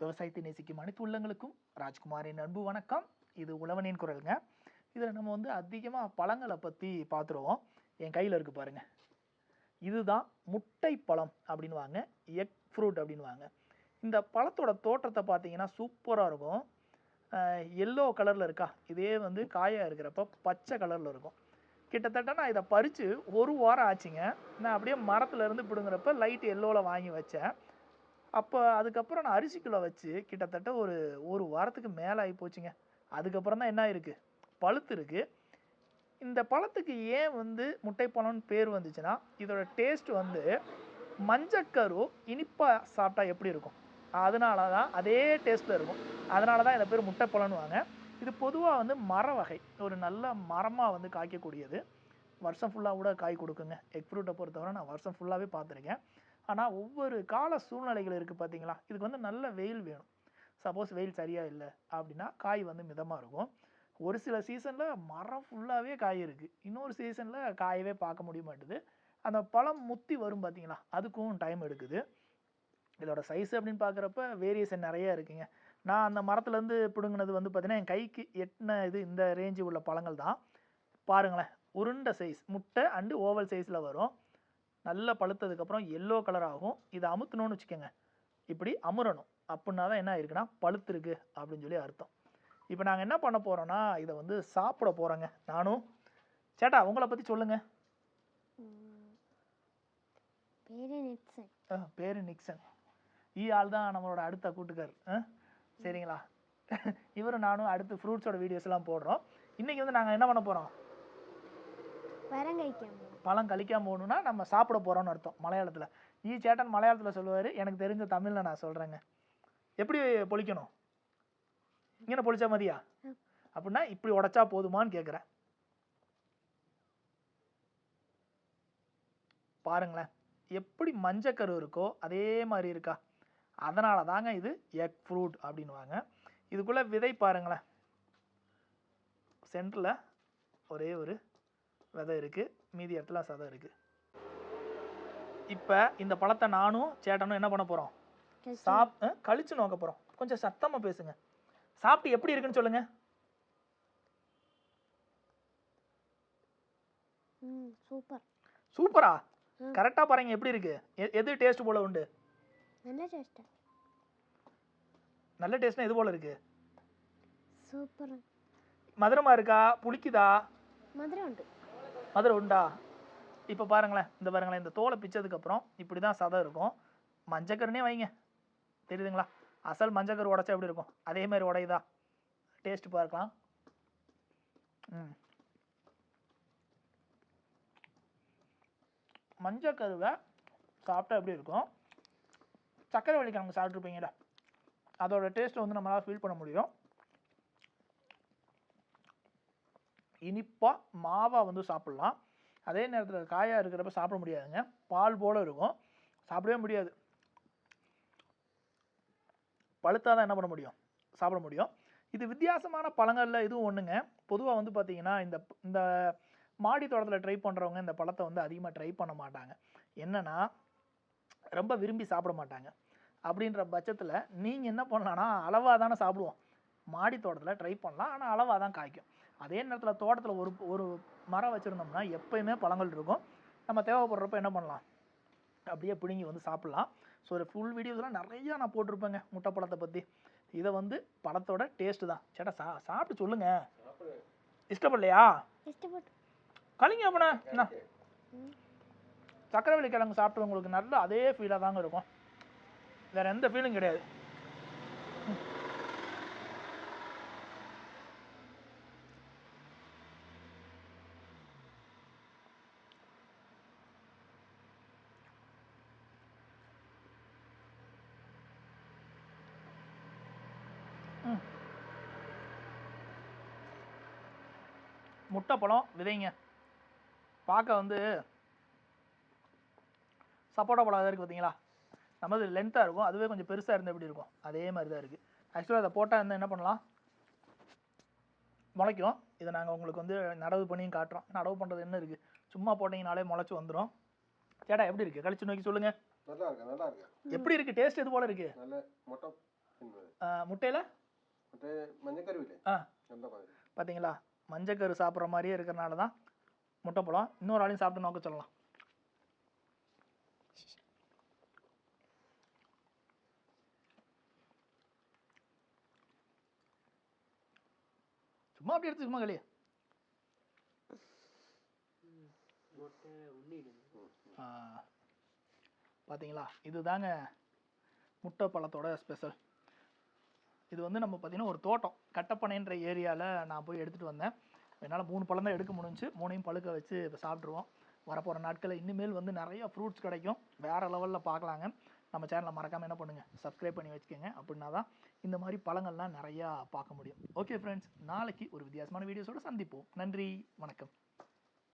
விவசாயத்தை நேசிக்கும் அனைத்து உள்ளங்களுக்கும் ராஜ்குமாரின் அன்பு வணக்கம். இது உழவனின் குரலுங்க. இதில் நம்ம வந்து அதிகமாக பழங்களை பற்றி பார்த்துருவோம் என் கையில் இருக்கு பாருங்க. இதுதான் முட்டை பழம் அப்படின்னுவாங்க. எக் ஃப்ரூட் அப்படின்னுவாங்க. இந்த பழத்தோட தோற்றத்தை பார்த்தீங்கன்னா சூப்பராக இருக்கும். எல்லோ கலரில் இருக்கா? இதே வந்து காயாக இருக்கிறப்ப பச்சை கலரில் இருக்கும். கிட்டத்தட்ட நான் இதை பறித்து ஒரு வாரம் ஆச்சுங்க. நான் அப்படியே மரத்துலேருந்து பிடுங்குறப்ப லைட் எல்லோவில் வாங்கி வச்சேன். அப்போ அதுக்கப்புறம் நான் அரிசிக்குள்ளே வச்சு கிட்டத்தட்ட ஒரு ஒரு வாரத்துக்கு மேலே ஆகி போச்சுங்க. அதுக்கப்புறம் தான் என்ன இருக்கு பழுத்து இருக்கு. இந்த பழத்துக்கு ஏன் வந்து முட்டை பழம்னு பேர் வந்துச்சுன்னா இதோட டேஸ்ட் வந்து மஞ்சக்கரு இனிப்பாக சாப்பிட்டா எப்படி இருக்கும்? அதனால தான் அதே டேஸ்ட்டில் இருக்கும். அதனால தான் இந்த பேர் முட்டை பழம்னுவாங்க. இது பொதுவாக வந்து மர வகை ஒரு நல்ல மரமாக வந்து காய்க்கக்கூடியது. வருஷம் ஃபுல்லாக கூட காய் கொடுக்குங்க. எக் ஃப்ரூட்டை பொறுத்தவரை நான் வருஷம் ஃபுல்லாகவே பார்த்துருக்கேன். ஆனால் ஒவ்வொரு கால சூழ்நிலைகள் இருக்குது பார்த்தீங்களா இதுக்கு வந்து நல்ல வெயில் வேணும். சப்போஸ் வெயில் சரியாக இல்லை அப்படின்னா காய் வந்து மிதமாக இருக்கும். ஒரு சில சீசனில் மரம் ஃபுல்லாகவே காய் இருக்குது இன்னொரு சீசனில் காயவே பார்க்க முடிய மாட்டுது. அந்த பழம் முத்தி வரும் பார்த்தீங்களா அதுக்கும் டைம் எடுக்குது. இதோட சைஸ் அப்படின்னு பார்க்குறப்ப வேரியேஷன் நிறையா இருக்குங்க. நான் அந்த மரத்துலேருந்து பிடுங்கினது வந்து பார்த்திங்கன்னா என் கைக்கு எட்டின இது இந்த ரேஞ்சு உள்ள பழங்கள் தான் பாருங்களேன் உருண்டை சைஸ் முட்டை அண்டு ஓவல் சைஸில் வரும். நல்லா பழுத்ததுக்கப்புறம் எல்லோ கலர் ஆகும். இதை அமுத்தணும்னு வச்சுக்கோங்க. இப்படி அமுறணும் அப்படின்னா தான் என்ன இருக்குன்னா பழுத்துருக்கு அப்படின்னு சொல்லி அர்த்தம். இப்போ நாங்கள் என்ன பண்ண போகிறோன்னா இதை வந்து சாப்பிட போகிறோங்க நானும். சேட்டா உங்களை பற்றி சொல்லுங்கள் பேரு நிக்சன். ஈ ஆள் தான் நம்மளோட அடுத்த கூட்டுக்கார்? சரிங்களா? இவரும் நானும் அடுத்து ஃப்ரூட்ஸோட வீடியோஸ் எல்லாம் போடுறோம். இன்னைக்கு வந்து நாங்கள் என்ன பண்ண போகிறோம் பழம் கழிக்காம போகணுன்னா நம்ம சாப்பிட போகிறோம்னு அர்த்தம் மலையாளத்தில். ஈ சேட்டன் மலையாளத்தில் சொல்லுவார் எனக்கு தெரிஞ்ச தமிழில் நான் சொல்கிறேங்க எப்படி பொழிக்கணும்? இங்கே பொழிச்சா மதியா? அப்படின்னா இப்படி உடைச்சா போதுமான்னு கேட்குறேன் பாருங்களேன் எப்படி மஞ்சக்கரு இருக்கோ அதே மாதிரி இருக்கா? அதனால தாங்க இது எக் ஃப்ரூட் அப்படின்வாங்க இதுக்குள்ளே விதை பாருங்களேன். சென்டரில் ஒரே ஒரு விதை இருக்குது மீதி இடத்துல சதை இருக்குது இப்போ இந்த பழத்தை நானும் சேட்டனும் என்ன பண்ண போகிறோம் சாப் கழிச்சு நோக்க போகிறோம் கொஞ்சம் சத்தமாக பேசுங்க. சாப்பிட்டு எப்படி இருக்குன்னு சொல்லுங்க. சூப்பர். சூப்பரா. கரெக்டாக பாருங்க எப்படி இருக்கு. எது டேஸ்ட் போல உண்டு? நல்ல டேஸ்டா நல்ல டேஸ்ட்னா எது போல இருக்கு? சூப்பர். மதுரமா இருக்கா? புளிக்குதா? மதுரை உண்டு. மதுரை உண்டா? இப்போ பாருங்களேன் இந்த பாருங்களேன் இந்த தோலை பிச்சதுக்கப்புறம் இப்படி தான் சதம் இருக்கும். மஞ்சக்கருனே வைங்க. தெரியுதுங்களா? அசல் மஞ்சக்கரு உடைச்சா எப்படி இருக்கும்? அதே மாதிரி உடையுதா? டேஸ்ட் பார்க்கலாம். ம். மஞ்சக்கருவை சாப்பிட்டா எப்படி இருக்கும்? சக்கரை வள்ளிக்கிழங்கு சாப்பிட்ருப்பீங்கடா அதோட டேஸ்ட்டை வந்து நம்மளால் ஃபீல் பண்ண முடியும். இனிப்பாக மாவாக வந்து சாப்பிட்லாம். அதே நேரத்தில் காயாக இருக்கிறப்ப சாப்பிட முடியாதுங்க. பால் போல் இருக்கும். சாப்பிடவே முடியாது. பழுத்தா தான் என்ன பண்ண முடியும்? சாப்பிட முடியும். இது வித்தியாசமான பழங்களில் இதுவும் ஒன்றுங்க பொதுவாக வந்து பார்த்தீங்கன்னா இந்த இந்த மாடி தோட்டத்தில் ட்ரை பண்ணுறவங்க இந்த பழத்தை வந்து அதிகமாக ட்ரை பண்ண மாட்டாங்க. என்னென்னா ரொம்ப விரும்பி சாப்பிட மாட்டாங்க. அப்படின்ற பட்சத்தில் நீங்கள் என்ன பண்ணலான்னா அளவாக தானே சாப்பிடுவோம். மாடி தோட்டத்தில் ட்ரை பண்ணலாம். ஆனால் அளவாக தான் காய்க்கும். அதே நேரத்தில் தோட்டத்தில் ஒரு ஒரு மரம் வச்சுருந்தோம்னா எப்பயுமே பழங்கள் இருக்கும். நம்ம தேவைப்படுறப்ப என்ன பண்ணலாம்? அப்படியே பிடுங்கி வந்து சாப்பிட்லாம். ஸோ ஒரு ஃபுல் வீடியோஸ்லாம் நிறையா நான் போட்டிருப்பேங்க முட்டை பழத்தை பற்றி இதை வந்து பழத்தோட டேஸ்ட்டு தான். சேட்டா சா சாப்பிட்டு சொல்லுங்க. இஷ்டப்படலையா? கலிங்க அப்பண்ணே என்ன. சக்கரவள்ளி கிழங்கு சாப்பிட்டு உங்களுக்கு நல்ல அதே ஃபீலாக தாங்க இருக்கும். வேற எந்த ஃபீலும் கிடையாது ம். ம். முட்டை பழம் விதைங்க. பார்க்க வந்து சப்போட்டா பழம் இருக்குது பார்த்தீங்களா? நம்ம லென்த்தாக இருக்கும். அதுவே கொஞ்சம் பெருசாக இருந்தால் எப்படி இருக்கும்? அதே மாதிரி தான் இருக்குது ஆக்சுவலாக அதை போட்டால் இருந்தால் என்ன பண்ணலாம்? முளைக்கும். இதை நாங்கள் உங்களுக்கு வந்து நடவு பண்ணியும் காட்டுறோம். நடவு பண்ணுறது என்ன இருக்குது சும்மா போட்டிங்கனாலே முளைச்சி வந்துடும் சேடா எப்படி இருக்குது கழிச்சு நோக்கி சொல்லுங்கள் நல்லா இருக்கு நல்லா இருக்கு. எப்படி இருக்கு? டேஸ்ட் எது போல இருக்கு? நல்ல முட்டை முட்டையில? முட்டை மஞ்சள் கறிவில ஆ பாத்தீங்களா மஞ்சக்கரு சாப்பிட்ற மாதிரியே இருக்கிறனால தான் முட்டைப்பழம் இன்னொரு ஆளையும் சாப்பிட்டு நோக்க சொல்லலாம். சும்மா அப்படி எடுத்து சும்மா களியே பார்த்தீங்களா இதுதாங்க முட்டை பழத்தோட ஸ்பெஷல் இது வந்து நம்ம பார்த்தீங்கன்னா ஒரு தோட்டம். கட்டப்பனைன்ற ஏரியாவில் நான் போய் எடுத்துகிட்டு வந்தேன். என்னால் மூணு பழம் தான் எடுக்க முடிஞ்சு மூணையும் பழுக்க வச்சு இப்போ சாப்பிட்ருவோம் வரப்போகிற நாட்களில் இனிமேல் வந்து நிறைய ஃப்ரூட்ஸ் கிடைக்கும். வேறு லெவலில் பார்க்கலாங்க. நம்ம சேனலை மறக்காமல் என்ன பண்ணுங்கள் சப்ஸ்கிரைப் பண்ணி வச்சுக்கோங்க. அப்படின்னா தான் இந்த மாதிரி பழங்கள்லாம் நிறையா பார்க்க முடியும். ஓகே ஃப்ரெண்ட்ஸ் நாளைக்கு ஒரு வித்தியாசமான வீடியோஸோட சந்திப்போம். நன்றி. வணக்கம்.